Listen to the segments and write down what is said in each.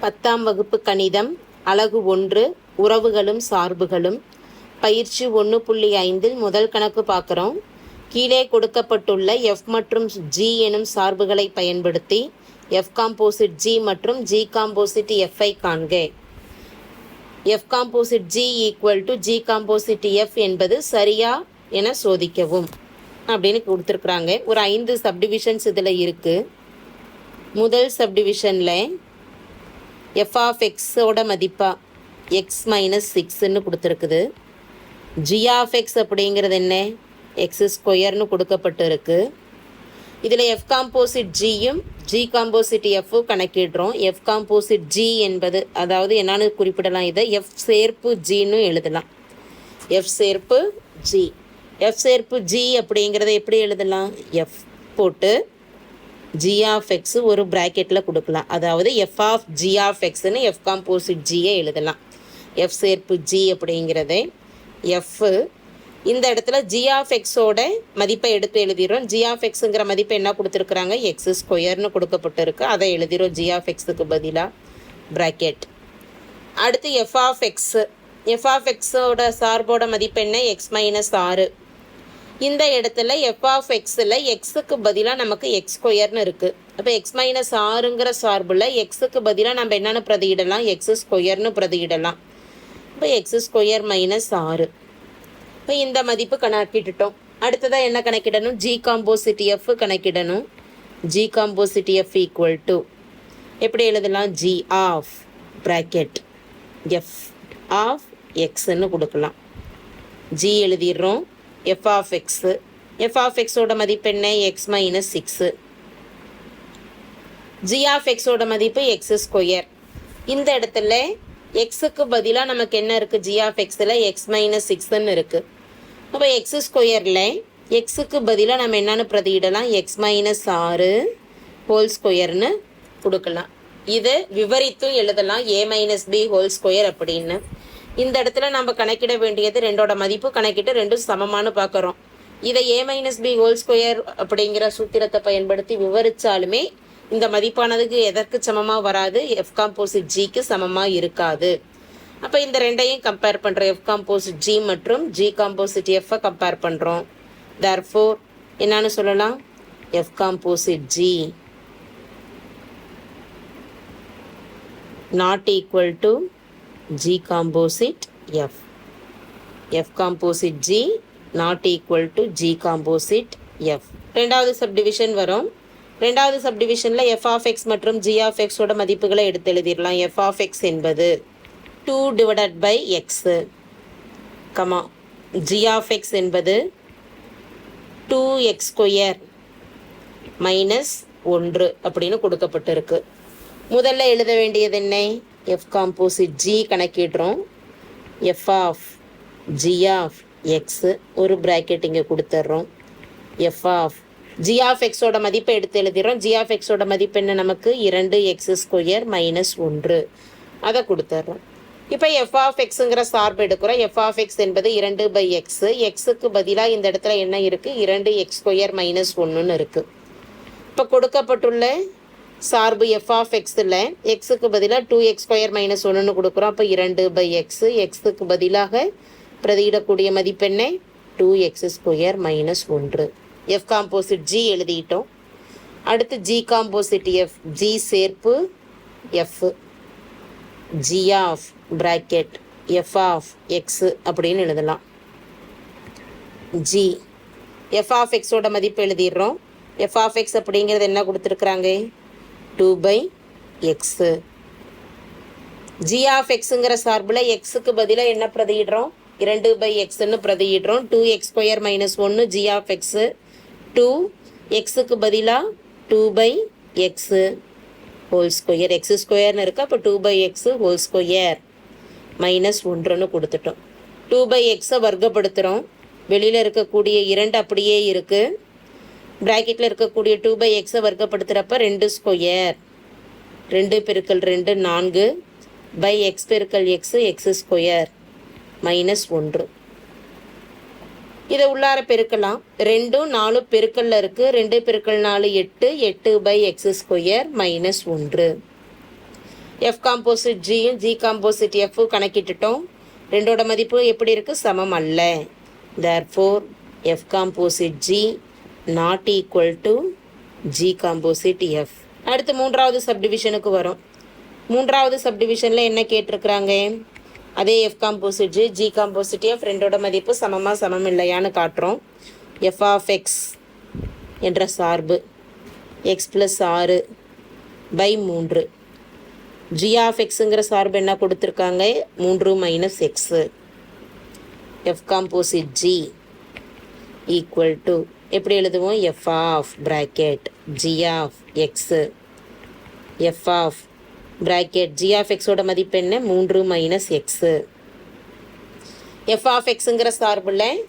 பத்தாம் வகுப்பு கணிதம் அலகு ஒன்று உறவுகளும் சார்புகளும். பயிற்சி ஒன்று புள்ளி ஐந்தில் முதல் கணக்கு பார்க்குறோம். கீழே கொடுக்கப்பட்டுள்ள எஃப் மற்றும் ஜி எனும் சார்புகளை பயன்படுத்தி எஃப் காம்போசிட் ஜி மற்றும் ஜி காம்போசிட் எஃப்ஐ காண்க. F composite G equal to G composite F என்பது சரியா என சோதிக்கவும். அப்படின்னு கொடுத்துருக்குறாங்க. ஒரு ஐந்து சப்டிவிஷன்ஸ் இதில் இருக்குது முதல் சப்டிவிஷனில் எஃப் ஆஃப் எக்ஸோட மதிப்பாக எக்ஸ் மைனஸ் சிக்ஸ்ன்னு கொடுத்துருக்குது. ஜி ஆஃப் எக்ஸ் அப்படிங்கிறது என்ன? எக்ஸ் ஸ்கொயர்னு கொடுக்கப்பட்டு இருக்குது இதில் எஃப் காம்போசிட் ஜியும் ஜி காம்போசிட் எஃப்பும் கணக்கிடுறோம். எஃப் காம்போசிட் ஜி என்பது அதாவது என்னான்னு குறிப்பிடலாம் இதை. எஃப் சேர்ப்பு ஜின்னு எழுதலாம். எஃப் சேர்ப்பு ஜி எஃப் சேர்ப்பு ஜி அப்படிங்கிறத எப்படி எழுதலாம்? எஃப் போட்டு ஜி ஆஃப் எக்ஸ் ஒரு ப்ராக்கெட்டில் கொடுக்கலாம். அதாவது எஃப் ஆஃப் ஜி ஆஃப் எக்ஸ்னு எஃப் காம்போசிட் ஜியை எழுதலாம். எஃப் சேர்ப்பு ஜி அப்படிங்கிறதே எஃப் இந்த இடத்துல ஜி ஆஃப் எக்ஸோட மதிப்பை எடுத்து எழுதிடுறோம். ஜி ஆஃப் எக்ஸுங்கிற மதிப்பை என்ன கொடுத்துருக்குறாங்க? எக்ஸ் ஸ்கொயர்னு கொடுக்கப்பட்டிருக்கு. அதை எழுதிடுறோம். ஜி ஆஃப் எக்ஸுக்கு பதிலாக ப்ராக்கெட் அடுத்து F of x F of எக்ஸோட சார்போட மதிப்பு என்ன? எக்ஸ் மைனஸ் ஆறு. இந்த இடத்துல எஃப் ஆஃப் எக்ஸில் எக்ஸுக்கு பதிலாக நமக்கு எக்ஸ் ஸ்கொயர்னு இருக்குது அப்போ எக்ஸ் மைனஸ் ஆறுங்கிற சார்பில் எக்ஸுக்கு பதிலாக நம்ம என்னென்னு பிரதியிடலாம்? எக்ஸ் ஸ்கொயர்னு பிரதியிடலாம். இப்போ எக்ஸ் ஸ்கொயர் மைனஸ் ஆறு இப்போ இந்த மதிப்பு கணக்கிட்டுட்டோம். அடுத்ததாக என்ன கணக்கிடணும்? G composite F கணக்கிடணும். G composite F equal to எப்படி எழுதலாம்? G of bracket F of எக்ஸ்ன்னு கொடுக்கலாம். G எழுதிடுறோம். F of x F of எக்ஸோட மதிப்பு என்ன? X minus six G of எக்ஸோட மதிப்பு எக்ஸ் ஸ்கொயர் இந்த இடத்துல எக்ஸுக்கு பதிலாக நமக்கு என்ன இருக்குது ஜி ஆஃப் எக்ஸில் எக்ஸ் மைனஸ் சிக்ஸ்ன்னு இருக்குது அப்போ எக்ஸ் ஸ்கொயரில் எக்ஸுக்கு பதிலாக நம்ம என்னென்னு பிரதியிடலாம்? எக்ஸ் மைனஸ் ஆறு ஹோல் ஸ்கொயர்னு கொடுக்கலாம். இது விவரித்தும் எழுதலாம். A minus B whole square அப்படின்னு. இந்த இடத்துல நம்ம கணக்கிட வேண்டியது ரெண்டோட மதிப்பு கணக்கிட்டு ரெண்டும் சமமானு பார்க்குறோம் இதை A minus B whole square அப்படிங்கிற சூத்திரத்தை பயன்படுத்தி விவரித்தாலுமே இந்த மதிப்பானதுக்கு எதற்கு சமமாக வராது எஃப் காம்போசிட் ஜிக்கு சமமாக இருக்காது. அப்போ இந்த ரெண்டையும் கம்பேர் பண்ணுறோம் எஃப் காம்போசிட் ஜி மற்றும் ஜி காம்போசிட் எஃப்பை கம்பேர் பண்ணுறோம் தேர்ஃபோர் என்னன்னு சொல்லலாம்? F composite G not equal to G composite F. F composite G not equal to G composite F. ரெண்டாவது சப்டிவிஷன் வரும். ரெண்டாவது சப்டிவிஷனில் எஃப் ஆஃப் எக்ஸ் மற்றும் ஜி ஆஃப் எக்ஸோட மதிப்புகளை எடுத்து எழுதிடலாம். எஃப் ஆஃப் எக்ஸ் என்பது two divided by x comma G of x என்பது டூ எக்ஸ் ஸ்கொயர் மைனஸ் ஒன்று அப்படின்னு கொடுக்கப்பட்டிருக்கு. முதல்ல எழுத வேண்டியது என்ன? F composite G கணக்கிடுறோம். F of G of x ஒரு ப்ராக்கெட் இங்கே கொடுத்துட்றோம். எஃப் ஆஃப் ஜி ஆஃப் எக்ஸோட மதிப்பை எடுத்து எழுதிடுறோம். ஜி ஆஃப் எக்ஸோட மதிப்பு என்ன நமக்கு? இரண்டு எக்ஸ் ஸ்கொயர் மைனஸ் ஒன்று. அதை கொடுத்துட்றோம். இப்போ எஃப் ஆஃப் எக்ஸுங்கிற சார்பு எடுக்கிறோம். எஃப் ஆஃப் எக்ஸ் என்பது இரண்டு பை எக்ஸு எக்ஸுக்கு பதிலாக இந்த இடத்துல என்ன இருக்குது இரண்டு எக்ஸ் ஸ்கொயர் மைனஸ் ஒன்றுன்னு இருக்குது இப்போ கொடுக்கப்பட்டுள்ள சார்பு எஃப் ஆஃப் எக்ஸில் எக்ஸுக்கு பதிலாக டூ எக்ஸ் ஸ்கொயர் மைனஸ் ஒன்றுன்னு கொடுக்குறோம். அப்போ இரண்டு பை எக்ஸு எக்ஸுக்கு பதிலாக பிரதியிடக்கூடிய மதிப்பெண்ணை டூ எக்ஸ் ஸ்கொயர் மைனஸ் ஒன்று. எஃப் காம்போசிட் ஜி எழுதிட்டோம். அடுத்து ஜி காம்போசிட் எஃப் ஜி சேர்ப்பு F G of bracket F of x அப்படின்னு எழுதலாம். ஜி எஃப் ஆஃப் எக்ஸோட மதிப்பு எழுதிடுறோம். எஃப் ஆஃப் எக்ஸ் அப்படிங்கிறது என்ன கொடுத்துருக்குறாங்க? Two by x G of எக்ஸுங்கிற சார்பில் எக்ஸுக்கு பதிலாக என்ன பிரதியிடுறோம்? இரண்டு பை எக்ஸ்ன்னு பிரதியிடுறோம். டூ எக்ஸ் ஸ்கொயர் மைனஸ் ஒன்று ஜி ஆஃப் எக்ஸு டூ எக்ஸுக்கு பதிலாக two by x whole square x ஸ்கொயர்னு இருக்குது அப்போ two by x whole square minus ஒன்றுன்னு கொடுத்துட்டோம். டூ பை எக்ஸை வர்க்கப்படுத்துகிறோம் வெளியில் இருக்கக்கூடிய இரண்டு அப்படியே இருக்குது ப்ராக்கெட்டில் இருக்கக்கூடிய டூ பை எக்ஸை வர்க்கப்படுத்துகிறப்ப ரெண்டு ஸ்கொயர் ரெண்டு பெருக்கல் ரெண்டு நான்கு. பை எக்ஸ் பெருக்கல் எக்ஸு எக்ஸ் ஸ்கொயர் மைனஸ் ஒன்று. இதை உள்ளார பெருக்கலாம். ரெண்டும் நாலு பெருக்கல்ல இருக்குது ரெண்டு பெருக்கல் நாலு எட்டு. எட்டு பை எக்ஸ் ஸ்கொயர் மைனஸ் ஒன்று. எஃப் காம்போசிட் ஜியும் ஜி காம்போசிட் எஃப் கணக்கிட்டுட்டோம். ரெண்டோட மதிப்பு எப்படி இருக்குது சமம் அல்ல. Therefore F composite G not equal to G composite F அடுத்து மூன்றாவது சப்டிவிஷனுக்கு வரும். மூன்றாவது சப்டிவிஷனில் என்ன கேட்டிருக்கிறாங்க? அதே F composite G G composite F ரெண்டோட மதிப்பு சமமாக சமம் இல்லையான்னு காட்டுறோம். எஃப் ஆஃப் எக்ஸ் என்ற சார்பு. எக்ஸ் ப்ளஸ் ஆறு பை மூன்று. ஜி ஆஃப் எக்ஸுங்கிற சார்பு என்ன கொடுத்துருக்காங்க? மூன்று minus x f composite g equal to எப்படி எழுதுவோம்? F of bracket g of x f of bracket g of எக்ஸோட மதிப்பு என்ன? மூன்று மைனஸ் எக்ஸு எஃப் ஆஃப் எக்ஸுங்கிற சார்பில்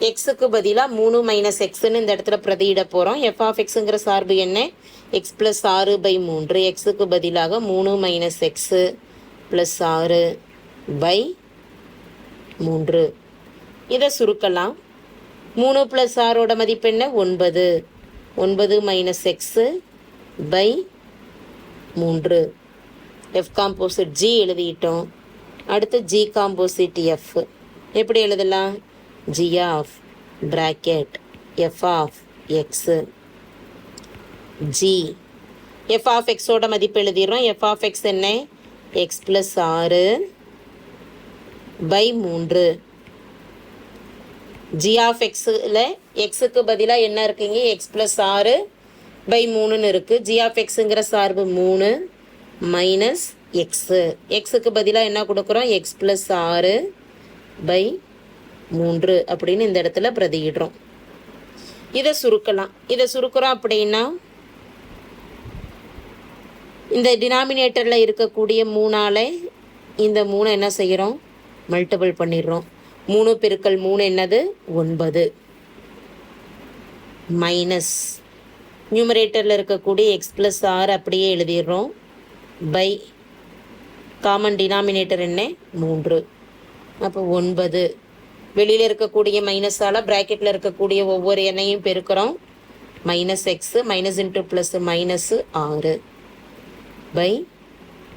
எக்ஸுக்கு பதிலாக மூணு மைனஸ் எக்ஸுன்னு இந்த இடத்துல பிரதியிட போகிறோம் எஃப் ஆஃப் எக்ஸுங்கிற சார்பு என்ன? எக்ஸ் ப்ளஸ் ஆறு பை மூன்று. எக்ஸுக்கு பதிலாக மூணு மைனஸ் எக்ஸு ப்ளஸ் ஆறு பை மூன்று. இதை சுருக்கலாம். மூணு ப்ளஸ் ஆறோட மதிப்பு என்ன? ஒன்பது. ஒன்பது மைனஸ் எக்ஸு பை மூன்று. எஃப் காம்போசிட் ஜி எழுதிட்டோம். அடுத்து ஜி காம்போசிட் எஃப் எப்படி எழுதலாம்? G of bracket F of x G F of எக்ஸோட மதிப்பு எழுதிடுறோம். எஃப் ஆஃப் எக்ஸ் என்ன? எக்ஸ் ப்ளஸ் ஆறு பை மூன்று. ஜி ஆஃப் எக்ஸில் எக்ஸுக்கு பதிலாக என்ன இருக்குங்க? எக்ஸ் ப்ளஸ் ஆறு பை மூணுன்னு இருக்குது ஜி ஆஃப் எக்ஸுங்கிற சார்பு மூணு மைனஸ் எக்ஸு எக்ஸுக்கு பதிலாக என்ன கொடுக்குறோம்? எக்ஸ் ப்ளஸ் ஆறு பை மூன்று அப்படின்னு இந்த இடத்துல பிரதியிடுறோம். இதை சுருக்கலாம். இதை சுருக்குறோம் அப்படின்னா இந்த டினாமினேட்டரில் இருக்கக்கூடிய மூணால் இந்த மூணை என்ன செய்கிறோம் மல்டிபிள் பண்ணிடுறோம். மூணு பெருக்கல் மூணு என்னது? ஒன்பது. மைனஸ். நியூமரேட்டரில் இருக்கக்கூடிய எக்ஸ் ப்ளஸ் ஆர் அப்படியே எழுதிடுறோம். பை காமன் டினாமினேட்டர் என்ன? மூன்று. அப்போ ஒன்பது. வெளியில் இருக்கக்கூடிய மைனஸால் ப்ராக்கெட்டில் இருக்கக்கூடிய ஒவ்வொரு எண்ணையும் பெருக்கிறோம். Minus x minus into plus minus ஆறு. பை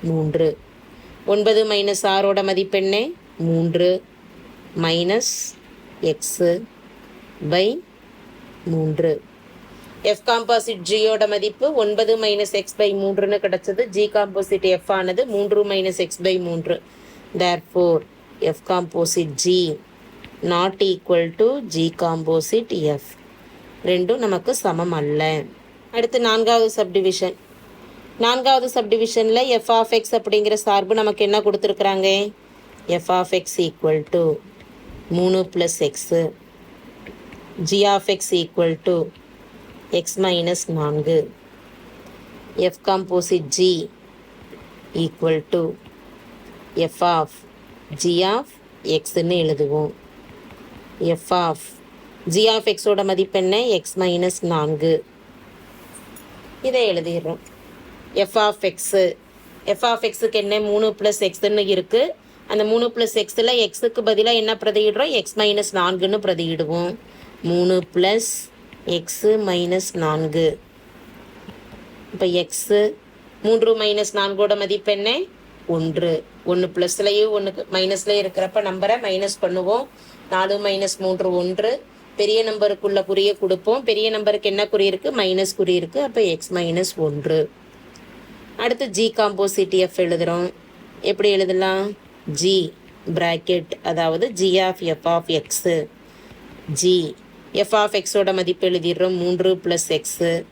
மூன்று. ஒன்பது மைனஸ் ஆறோட மதிப்பெண்ணே மூன்று. மைனஸ் எக்ஸு பை மூன்று. எஃப் காம்போசிட் ஜியோட மதிப்பு ஒன்பது மைனஸ் எக்ஸ் பை மூன்றுன்னு கிடச்சது. ஜி காம்போசிட் எஃப் ஆனது மூன்று மைனஸ் எக்ஸ் பை மூன்று. Therefore F composite G not equal to G composite F ரெண்டும் நமக்கு சமம் அல்ல. அடுத்து நான்காவது சப்டிவிஷன் நான்காவது சப்டிவிஷனில் எஃப் ஆஃப் எக்ஸ் அப்படிங்கிற சார்பு நமக்கு என்ன கொடுத்துருக்குறாங்க? F of x equal to மூணு plus x G of x equal to x minus நான்கு. F composite G equal to F of G of எக்ஸ்ன்னு எழுதுவோம். எஃப் ஆஃப் ஜி ஆஃப் எக்ஸோட மதிப்பு என்ன? எக்ஸ் மைனஸ் நான்கு. இதை எழுதிடுறோம். F of x F of எக்ஸுக்கு என்ன? மூணு ப்ளஸ் எக்ஸ்ன்னு இருக்குது அந்த மூணு ப்ளஸ் எக்ஸில் எக்ஸுக்கு பதிலாக என்ன பிரதியிடுறோம்? X minus நான்குன்னு பிரதியிடுவோம். மூணு ப்ளஸ் எக்ஸு மைனஸ் நான்கு. இப்போ எக்ஸு மூன்று மைனஸ் நான்கோட மதிப்பு என்ன? ஒன்று. ஒன்று ப்ளஸ்லையும் ஒன்று மைனஸ்லேயும் இருக்கிறப்ப நம்பரை மைனஸ் பண்ணுவோம். நாலு மைனஸ் மூன்று ஒன்று. பெரிய நம்பருக்குள்ள குறியை கொடுப்போம். பெரிய நம்பருக்கு என்ன குறி இருக்குது மைனஸ் குறி இருக்குது அப்போ எக்ஸ் மைனஸ் ஒன்று. அடுத்து ஜி காம்போசிட் எஃப் எழுதுகிறோம் எப்படி எழுதலாம்? ஜி ப்ராக்கெட் அதாவது g of f of x g f of எக்ஸோட மதிப்பு எழுதிடுறோம். மூன்று ப்ளஸ் எக்ஸு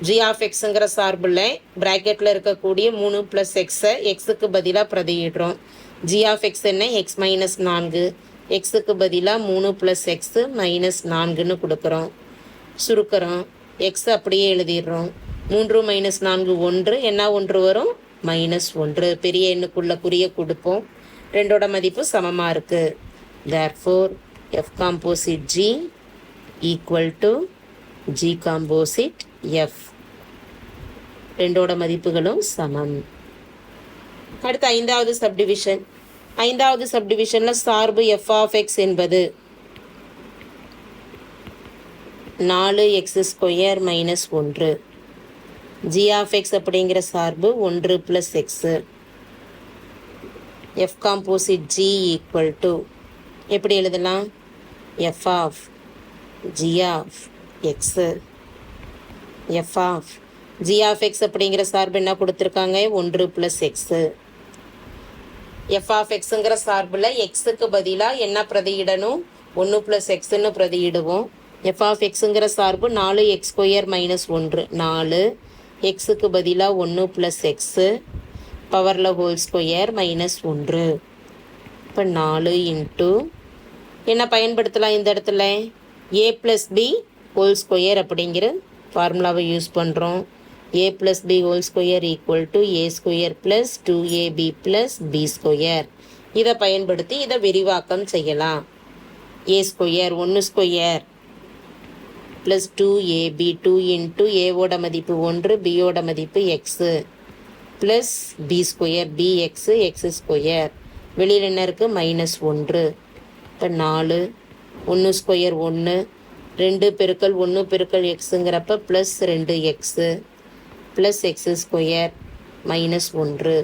ஜி ஆஃப் எக்ஸுங்கிற சார்பில் ப்ராக்கெட்டில் இருக்கக்கூடிய மூணு ப்ளஸ் எக்ஸை எக்ஸுக்கு பதிலாக பிரதியிடுறோம். ஜி ஆஃப் எக்ஸ் என்ன? எக்ஸ் மைனஸ் நான்கு. எக்ஸுக்கு பதிலாக மூணு ப்ளஸ் எக்ஸு மைனஸ் நான்குன்னு கொடுக்குறோம். சுருக்கிறோம். எக்ஸ் அப்படியே எழுதிடுறோம். மூன்று மைனஸ் நான்கு ஒன்று. என்ன ஒன்று வரும்? மைனஸ் ஒன்று. பெரிய எண்ணுக்குள்ள குறிய கொடுப்போம். ரெண்டோட மதிப்பு சமமாக இருக்குது therefore F composite G equal to G composite F ரெண்டோட மதிப்புகளும் சமம். அடுத்து ஐந்தாவது சப்டிவிஷன் ஐந்தாவது சப்டிவிஷனில் சார்பு எஃப் ஆஃப் எக்ஸ் என்பது நாலு எக்ஸ் ஸ்கொயர் மைனஸ் ஒன்று. ஜி ஆஃப் எக்ஸ் அப்படிங்கிற சார்பு ஒன்று plus x f composite g equal to எப்படி எழுதலாம்? F of g of x f of g of x அப்படிங்கிற சார்பு என்ன கொடுத்துருக்காங்க? ஒன்று ப்ளஸ் எக்ஸு எஃப் ஆஃப் எக்ஸுங்கிற சார்பில் எக்ஸுக்கு பதிலாக என்ன பிரதியிடணும்? ஒன்று ப்ளஸ் எக்ஸுன்னு பிரதியிடுவோம். எஃப் ஆஃப் எக்ஸுங்கிற சார்பு நாலு எக்ஸ் ஸ்கொயர் மைனஸ் ஒன்று. நாலு எக்ஸுக்கு பதிலாக ஒன்று ப்ளஸ் எக்ஸு பவரில் ஹோல் ஸ்கொயர் மைனஸ் ஒன்று. இப்போ நாலு இன்ட்டு என்ன பயன்படுத்தலாம் இந்த இடத்துல? A plus B whole square அப்படிங்கிற ஃபார்முலாவை யூஸ் பண்ணுறோம் A plus B whole square equal to A square plus two AB plus B square இதை பயன்படுத்தி இதை விரிவாக்கம் செய்யலாம். ஏ ஸ்கொயர் ஒன்று square plus two AB two into ஏவோட மதிப்பு ஒன்று பியோட மதிப்பு x plus B square B x x square வெளியில் என்ன இருக்குது மைனஸ் ஒன்று. இப்போ நாலு. ஒன்று ஸ்கொயர் ஒன்று ரெண்டு பெருக்கல் ஒன்று பெருக்கல் எக்ஸுங்கிறப்ப ப்ளஸ் ரெண்டு x plus x square minus ஒன்று.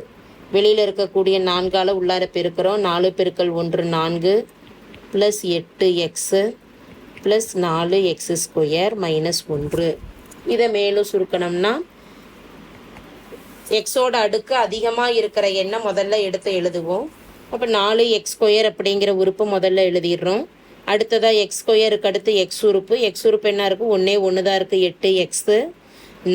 வெளியில் இருக்கக்கூடிய நான்கால் உள்ளார பெருக்கிறோம். நாலு பெருக்கல் ஒன்று நான்கு. ப்ளஸ் எட்டு எக்ஸு ப்ளஸ் நாலு எக்ஸ் ஸ்கொயர் மைனஸ் ஒன்று. இதை மேலும் சுருக்கணும்னா எக்ஸோட அடுக்கு அதிகமாக இருக்கிற எண்ணை முதல்ல எடுத்து எழுதுவோம். அப்போ நாலு எக்ஸ் ஸ்கொயர் அப்படிங்கிற உறுப்பு முதல்ல எழுதிடுறோம். அடுத்ததாக எக்ஸ் ஸ்கொயருக்கு அடுத்து எக்ஸ் உறுப்பு. எக்ஸ் உறுப்பு என்ன இருக்குது ஒன்றே ஒன்று தான் இருக்குது எட்டு எக்ஸு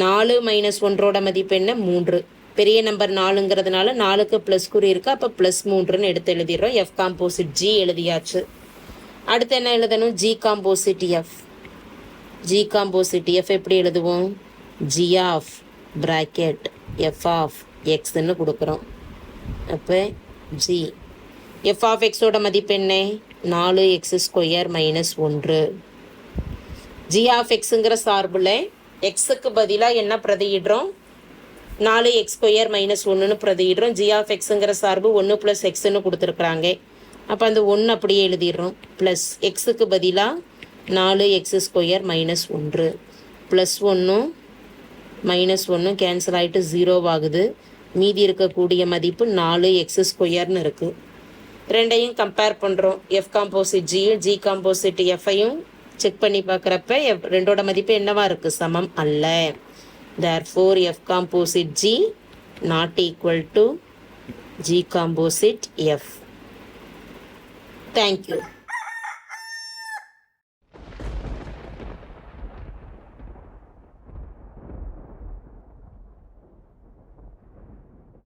நாலு மைனஸ் ஒன்றோட மதிப்பு என்ன? மூன்று. பெரிய நம்பர் நாலுங்கிறதுனால நாலுக்கு ப்ளஸ் குறி இருக்குது அப்போ ப்ளஸ் மூன்றுன்னு எடுத்து எழுதிடுறோம். எஃப் காம்போசிட் ஜி எழுதியாச்சு. அடுத்து என்ன எழுதணும்? G composite F G composite F எப்படி எழுதுவோம்? G of bracket F of எக்ஸ்ன்னு கொடுக்குறோம். அப்போ ஜி எஃப் ஆஃப் எக்ஸோட மதிப்பு என்ன? நாலு எக்ஸ் ஸ்கொயர் மைனஸ் ஒன்று. ஜி ஆஃப் எக்ஸுங்கிற சார்பில் எக்ஸுக்கு பதிலாக என்ன பிரதியிடுறோம்? நாலு எக்ஸ் ஸ்கொயர் மைனஸ் ஒன்றுன்னு பிரதியிடுறோம். ஜி ஆஃப் எக்ஸுங்கிற சார்பு ஒன்று ப்ளஸ் எக்ஸ்ன்னு கொடுத்துருக்குறாங்க. அப்போ அந்த ஒன்று அப்படியே எழுதிடுறோம். ப்ளஸ் எக்ஸுக்கு பதிலாக நாலு எக்ஸ் ஸ்கொயர் மைனஸ் ஒன்று. ப்ளஸ் ஒன்றும் மைனஸ் ஒன்று கேன்சல் ஆகிட்டு ஜீரோவாகுது மீதி இருக்கக்கூடிய மதிப்பு நாலு எக்ஸ் ஸ்கொயர்னு இருக்குது ரெண்டையும் கம்பேர் பண்ணுறோம் எஃப் காம்போசிட் ஜியும் ஜி காம்போசிட் எஃப்ஐயும் செக் பண்ணி பார்க்குறப்ப எஃப் ரெண்டோட மதிப்பு என்னவா இருக்குது சமம் அல்ல. Therefore F composite G not equal to G composite F thank you